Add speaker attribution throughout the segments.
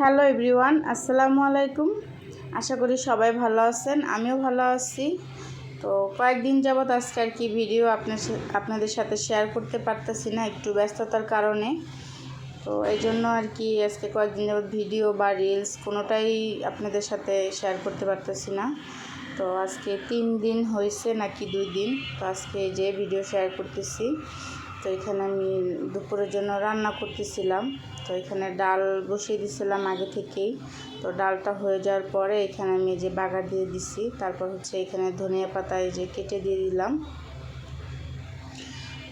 Speaker 1: Hello everyone, আসসালামু আলাইকুম। আশা করি সবাই ভালো আছেন, আমিও ভালো আছি। তো কয়েকদিন যাবৎ আজকে আর কি ভিডিও আপনার আপনাদের সাথে শেয়ার করতে পারতেছি না, একটু ব্যস্ততার কারণে। তো এই জন্য আর কি আজকে কয়েকদিন যাবৎ ভিডিও বা রিলস কোনোটাই আপনাদের সাথে শেয়ার করতে পারতেছি না। তো আজকে তিন দিন হয়েছে নাকি দুই দিন, তো আজকে যে ভিডিও শেয়ার করতেছি। তো এখানে আমি দুপুরের জন্য রান্না করতেছিলাম। তো এখানে ডাল বসিয়ে দিছিলাম আগে থেকেই। তো ডালটা হয়ে যাওয়ার পরে এখানে আমি যে বাগার দিয়ে দিছি। তারপর হচ্ছে এখানে ধনিয়া পাতা এই যে কেটে দিয়ে দিলাম।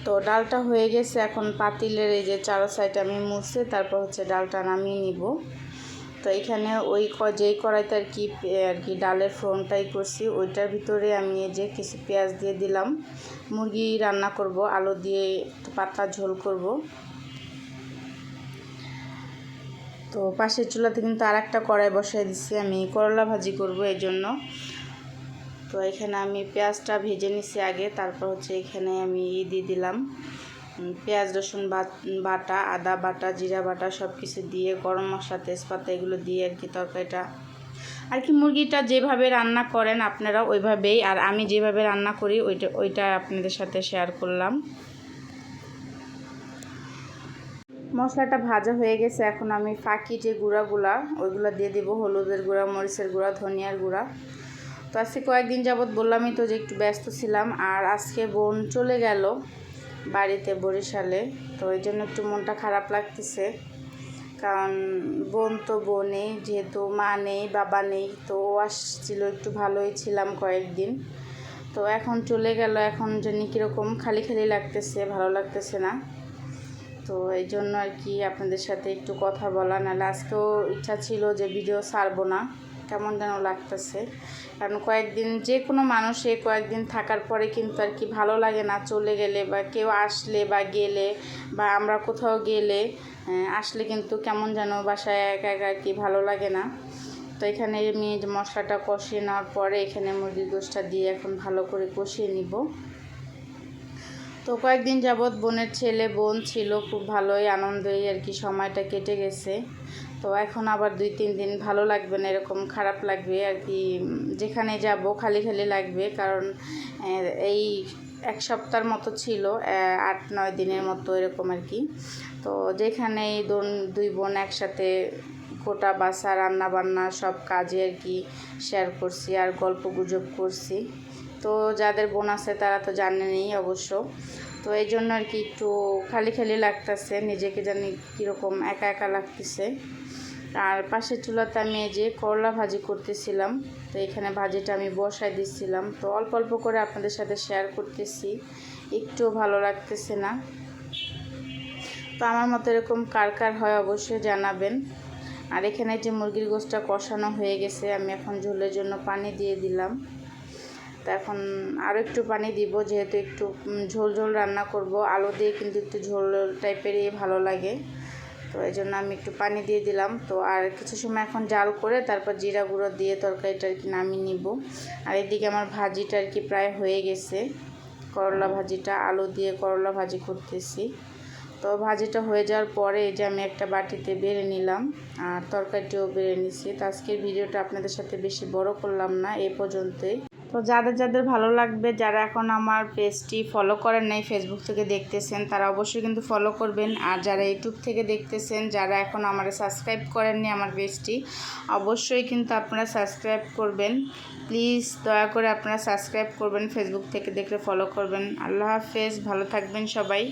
Speaker 1: তো ডালটা হয়ে গেছে। এখন পাতিলের এই যে চারো সাইড আমি মুছে, তারপর হচ্ছে ডালটা নামিয়ে নিব। তো এখানে ওই যেই কড়াইতে আর কি আর কি ডালের ফোড়নটাই করছি, ওইটার ভিতরে আমি এই যে কিছু পেঁয়াজ দিয়ে দিলাম। মুরগি রান্না করব, আলু দিয়ে পাতলা ঝোল করব। তো পাশের চুলাতে কিন্তু আর একটা কড়াই বসাই দিচ্ছি আমি করলা ভাজি করব এই জন্য তো এখানে আমি পেঁয়াজটা ভেজে নিছি আগে, তারপর হচ্ছে এখানে আমি ই দিয়ে দিলাম। পেঁয়াজ, রসুন বাটা, আদা বাটা, জিরা বাটা সব কিছু দিয়ে, গরম মশলা, তেজপাতা এগুলো দিয়ে আর কি তরকারিটা। আর কি মুরগিটা যেভাবে রান্না করেন আপনারা ওইভাবেই। আর আমি যেভাবে রান্না করি ওইটা ওইটা আপনাদের সাথে শেয়ার করলাম। মশলাটা ভাজা হয়ে গেছে। এখন আমি ফাঁকি যে গুঁড়াগুলা, ওইগুলো দিয়ে দেবো। হলুদের গুঁড়া, মরিচের গুঁড়া, ধনিয়ার গুঁড়া। তো আজকে কয়েকদিন যাবৎ বললামই তো যে একটু ব্যস্ত ছিলাম। আর আজকে বোন চলে গেল। বাড়িতে বরিশালে। তো এই জন্য একটু মনটা খারাপ লাগতেছে। কারণ বোন তো বোনই যেহেতু মা নেই, বাবা নেই, তো ও আসছিল, একটু ভালোই ছিলাম কয়েকদিন। তো এখন চলে গেল, এখন জানি কীরকম খালি খালি লাগতেছে, ভালো লাগতেছে না। তো এই জন্য আর কি আপনাদের সাথে একটু কথা বলা, নাহলে আজকেও ইচ্ছা ছিল যে ভিডিও ছাড়বো না। কেমন যেন লাগতেছে। কারণ কয়েকদিন যে কোনো মানুষে কয়েকদিন থাকার পরে কিন্তু আর কি ভালো লাগে না চলে গেলে বা কেউ আসলে বা গেলে বা আমরা কোথাও গেলে আসলে কিন্তু কেমন যেন বাসায় একা একা আর কি ভালো লাগে না। তো এখানে আমি মশলাটা কষিয়ে নেওয়ার পরে এখানে মুরগির গোষ্ঠটা দিয়ে এখন ভালো করে কষিয়ে নিব। তো কয়েকদিন যাবৎ বোনের ছেলে বোন ছিল, খুব ভালোই আনন্দই আর কি সময়টা কেটে গেছে। তো এখন আবার দুই, তিন দিন ভালো লাগবে না, এরকম খারাপ লাগবে আর কি। যেখানে যাব খালি খালি লাগবে, কারণ এই এক সপ্তাহের মতো ছিল আট, নয় দিনের মতো এরকম আর কি। তো যেখানে এই দোন- দুই বোন একসাথে গোটা বাসা রান্না বান্না সব কাজে আর কি শেয়ার করছি আর গল্প গুজব করছি। তো যাদের বোন আছে তারা তো জানেনই অবশ্য। তো এই জন্য আর কি একটু খালি খালি লাগতেছে, নিজেকে জানি কীরকম একা একা লাগতেছে। আর পাশের চুলাতে আমি এই যে করলা ভাজি করতেছিলাম, তো এখানে ভাজিটা আমি বসাই দিচ্ছিলাম তো অল্প অল্প করে আপনাদের সাথে শেয়ার করতেছি একটু ভালো লাগতেছে না। তো আমার মতো এরকম কার কার হয় অবশ্যই জানাবেন। আর এখানে যে মুরগির গোশটা কষানো হয়ে গেছে, আমি এখন ঝোলের জন্য পানি দিয়ে দিলাম। তো এখন আরও একটু পানি দিব, যেহেতু একটু ঝোল ঝোল রান্না করব। আলু দিয়ে কিন্তু একটু ঝোল টাইপেরই ভালো লাগে। তো এই জন্য আমি একটু পানি দিয়ে দিলাম। তো আর কিছু সময় এখন জাল করে তারপর জিরা গুঁড়ো দিয়ে তরকারিটা আর কি নামিয়ে নিব। আর এদিকে আমার ভাজিটা আর কি প্রায় হয়ে গেছে। করলা ভাজিটা, আলু দিয়ে করলা ভাজি করতেছি। তো ভাজিটা হয়ে যাওয়ার পরে এই যে আমি একটা বাটিতে বেড়ে নিলাম আর তরকারিটিও বেড়ে নিছি। তো আজকের ভিডিওটা আপনাদের সাথে বেশি বড় করলাম না এই পর্যন্তই। তো যাদের যাদের ভালো লাগবে, যারা এখন আমার পেজটি ফলো করেন নাই ফেসবুক থেকে দেখতেছেন, তারা অবশ্যই কিন্তু ফলো করবেন। আর যারা ইউটিউব থেকে দেখতেছেন, যারা এখন আমার সাবস্ক্রাইব করেননি আমার পেজটি অবশ্যই কিন্তু আপনারা সাবস্ক্রাইব করবেন। প্লিজ দয়া করে আপনারা সাবস্ক্রাইব করবেন ফেসবুক থেকে দেখলে ফলো করবেন। আল্লাহ হাফেজ, ভালো থাকবেন সবাই।